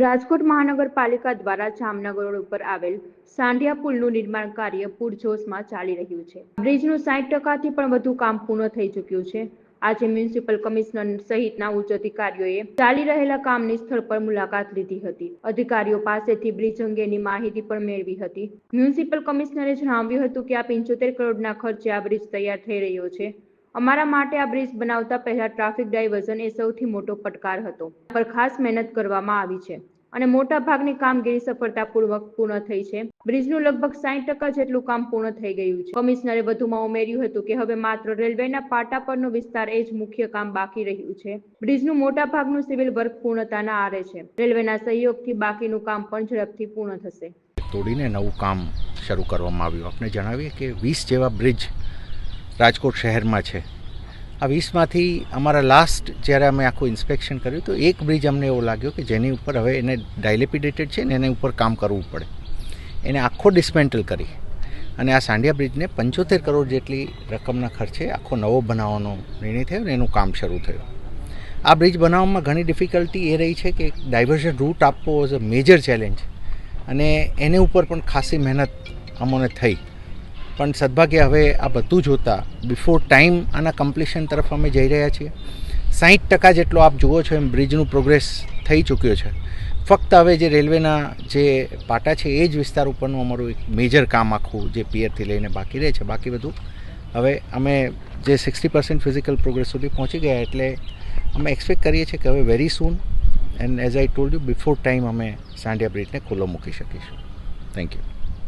રાજકોટ મહાનગરપાલિકા દ્વારા જામનગર રોડ ઉપર આવેલ સાંઢિયા પુલનું નિર્માણ કાર્ય પૂરજોશમાં ચાલી રહ્યું છે. બ્રિજનું સાઠ ટકાથી પણ વધુ કામ પૂર્ણ થઈ ચૂક્યું છે. આજે મ્યુનિસિપલ કમિશનર સહિતના ઉચ્ચ અધિકારીઓએ ચાલી રહેલા કામની સ્થળ પર મુલાકાત લીધી હતી. અધિકારીઓ પાસેથી બ્રિજ અંગેની માહિતી પણ મેળવી હતી. મ્યુનિસિપલ કમિશનરે જણાવ્યું હતું કે આ પંચોતેર કરોડના ખર્ચે આ બ્રિજ તૈયાર થઈ રહ્યો છે. અમારા માટે આ બ્રિજ બનાવતા પહેલા ટ્રાફિક ડાયવર્ઝન એ સૌથી મોટો પડકાર હતો. પર ખાસ મહેનત કરવામાં આવી છે અને મોટા ભાગની કામગીરી સફળતાપૂર્વક પૂર્ણ થઈ છે. બ્રિજનું લગભગ સાઈઠ ટકા જેટલું કામ પૂર્ણ થઈ ગયું છે. કમિશનરે વધુમાં ઉમેર્યું હતું કે હવે માત્ર રેલવેના પાટા પરનો વિસ્તાર એ જ મુખ્ય કામ બાકી રહ્યું છે. બ્રિજનું મોટા ભાગનું સિવિલ વર્ક પૂર્ણતાના આરે છે. રેલવેના સહયોગથી બાકીનું કામ પણ ઝડપથી પૂર્ણ થશે. તોડીને નવું કામ શરૂ કરવામાં આવ્યું. આપણે જણાવીએ કે વીસ જેવા બ્રિજ રાજકોટ શહેરમાં છે. આ વીસમાંથી અમારા લાસ્ટ જ્યારે અમે આખું ઇન્સ્પેક્શન કર્યું તો એક બ્રિજ અમને એવો લાગ્યો કે જેની ઉપર હવે એને ડાયલેપિડેટેડ છે ને એની ઉપર કામ કરવું પડે. એને આખો ડિસ્મેન્ટલ કરી. અને આ સાંડિયા બ્રિજને પંચોતેર કરોડ જેટલી રકમના ખર્ચે આખો નવો બનાવવાનો નિર્ણય થયો ને એનું કામ શરૂ થયું. આ બ્રિજ બનાવવામાં ઘણી ડિફિકલ્ટી એ રહી છે કે ડાયવર્ઝન રૂટ આપવો વોઝ અ મેજર ચેલેન્જ અને એની ઉપર પણ ખાસી મહેનત અમોને થઈ. પણ સદભાગ્ય હવે આ બધું જોતાં બિફોર ટાઈમ આના કમ્પ્લીશન તરફ અમે જઈ રહ્યા છીએ. સાહીઠ ટકા જેટલો આપ જુઓ છો એમ બ્રિજનું પ્રોગ્રેસ થઈ ચૂક્યો છે. ફક્ત હવે જે રેલવેના જે પાટા છે એ જ વિસ્તાર ઉપરનું અમારું એક મેજર કામ આખું જે પિયરથી લઈને બાકી રહે છે, બાકી બધું. હવે અમે જે સિક્સટી પર્સન્ટ ફિઝિકલ પ્રોગ્રેસ સુધી પહોંચી ગયા એટલે અમે એક્સપેક્ટ કરીએ છીએ કે હવે very soon and as I told you before time અમે સાંઢિયા બ્રિજને ખુલ્લો મૂકી શકીશું. Thank you